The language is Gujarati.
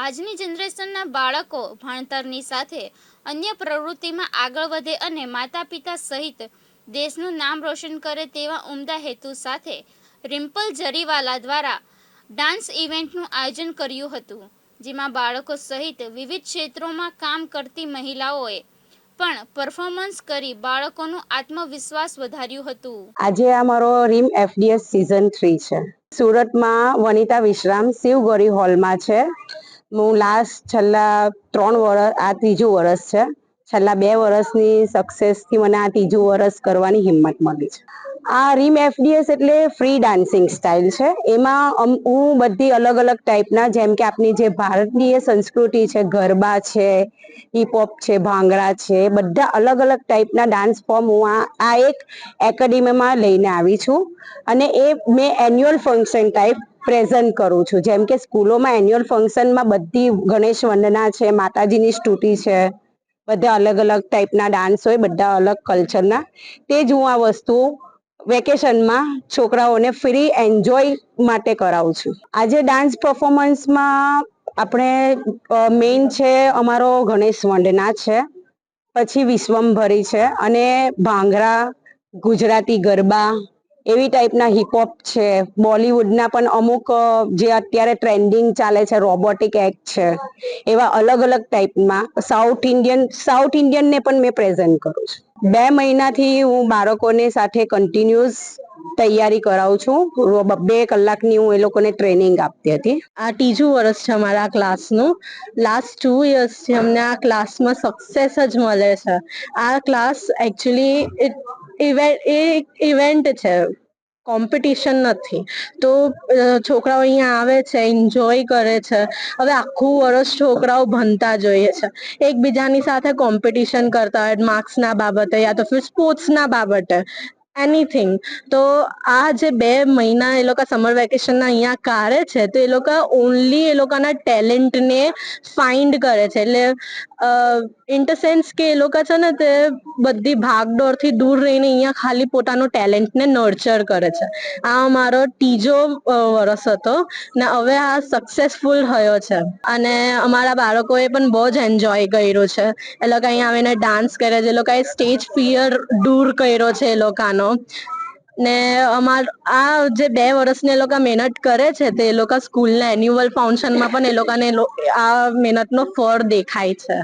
આજની જનરેશનના બાળકો ભણતરની સાથે અન્ય પ્રવૃત્તિમાં આગળ વધે અને માતા પિતા સહિત દેશનું નામ રોશન કરે તેવા ઉમદા હેતુ સાથે રિમ્પલ જરીવાલા દ્વારા ડાન્સ ઇવેન્ટનું આયોજન કર્યું હતું, જેમાં બાળકો સહિત વિવિધ ક્ષેત્રોમાં કામ કરતી મહિલાઓએ પણ પરફોર્મન્સ કરી બાળકોનું આત્મવિશ્વાસ વધાર્યું હતું. આજે અમારો મારો રીમ એફડીએસ સીઝન થ્રી છે. સુરતમાં વનિતા વિશ્રામ શિવગોરી હોલમાં છે. હું લાસ્ટ છેલ્લા ત્રણ વર્ષ આ ત્રીજું વર્ષ છે. છેલ્લા બે વર્ષની સક્સેસથી મને આ ત્રીજું વર્ષ કરવાની હિંમત મળી છે. આ રીમ એફડીએસ એટલે ફ્રી ડાન્સિંગ સ્ટાઇલ છે. એમાં હું બધી અલગ અલગ ટાઈપના જેમ કે આપની જે ભારતીય સંસ્કૃતિ છે, ગરબા છે હિપહોપ છે, ભાંગડા છે, બધા અલગ અલગ ટાઈપના ડાન્સ ફોર્મ હું આ આ એક એકેડેમીમાં લઈને આવી છું. અને એ મેં એન્યુઅલ ફંક્શન ટાઈપ પ્રેઝન્ટ કરું છું. જેમ કે સ્કૂલોમાં એન્યુઅલ ફંક્શનમાં બધી ગણેશ વંદના છે, માતાજીની સ્તુતિ છે, બધા અલગ અલગ ટાઈપના ડાન્સ હોય, બધા અલગ કલ્ચરના. તે જ હું આ વસ્તુ વેકેશનમાં છોકરાઓને ફ્રી એન્જોય માટે કરાવું છું. આજે ડાન્સ પરફોર્મન્સમાં આપણે મેઇન છે અમારો ગણેશ વંદના છે, પછી વિશ્વમભરી છે અને ભાંગરા, ગુજરાતી ગરબા એવી ટાઈપના હિપહોપ છે, બોલિવૂડના પણ અમુક જે અત્યારે ટ્રેન્ડિંગ ચાલે છે રોબોટિક એક્ટ છે, એવા અલગ અલગ ટાઈપમાં. સાઉથ ઇન્ડિયન સાઉથ ઇન્ડિયનને પણ મેં પ્રેઝન્ટ કરું છું. બે મહિનાથી હું બાળકોને સાથે કન્ટિન્યુઅસ તૈયારી કરાવું છું. બે કલાકની હું એ લોકોને ટ્રેનિંગ આપતી હતી. આ ત્રીજું વર્ષ છે અમારા ક્લાસનું લાસ્ટ ટુ યર્સથી અમને આ ક્લાસમાં સક્સેસ જ મળે છે. આ ક્લાસ એકચ્યુઅલી ઇવેન્ટ એ ઇવેન્ટ છે કોમ્પિટિશન નથી. તો છોકરાઓ અહીંયા આવે છે એન્જોય કરે છે. હવે આખું વર્ષ છોકરાઓ ભણતા જોઈએ છે. એકબીજાની સાથે કોમ્પિટિશન કરતા હોય માર્ક્સના બાબતે, યા તો ફિર સ્પોર્ટ્સના બાબતે. એનીથિંગ તો આ જે બે મહિના એ લોકો સમર વેકેશનના અહીંયા કાઢે છે, તો એ લોકો ઓનલી એ લોકોના ટેલેન્ટને ફાઇન્ડ કરે છે. એટલે ઇન ધ સેન્સ કે એ લોકો છે ને તે બધી ભાગદોડથી દૂર રહીને અહીંયા ખાલી પોતાનું ટેલેન્ટને નર્ચર કરે છે. આ અમારો ત્રીજો વરસ હતો ને હવે આ સક્સેસફુલ થયો છે. અને અમારા બાળકોએ પણ બહુ જ એન્જોય કર્યું છે. એ લોકો અહીંયા આવીને ડાન્સ કરે છે. એ લોકોએ સ્ટેજ ફિયર દૂર કર્યો છે એ લોકોનો. ને અમાર આ જે બે વર્ષની એ લોકો મહેનત કરે છે તે એ લોકો સ્કૂલના એન્યુઅલ ફંક્શનમાં પણ એ લોકોને આ મહેનતનો ફળ દેખાય છે.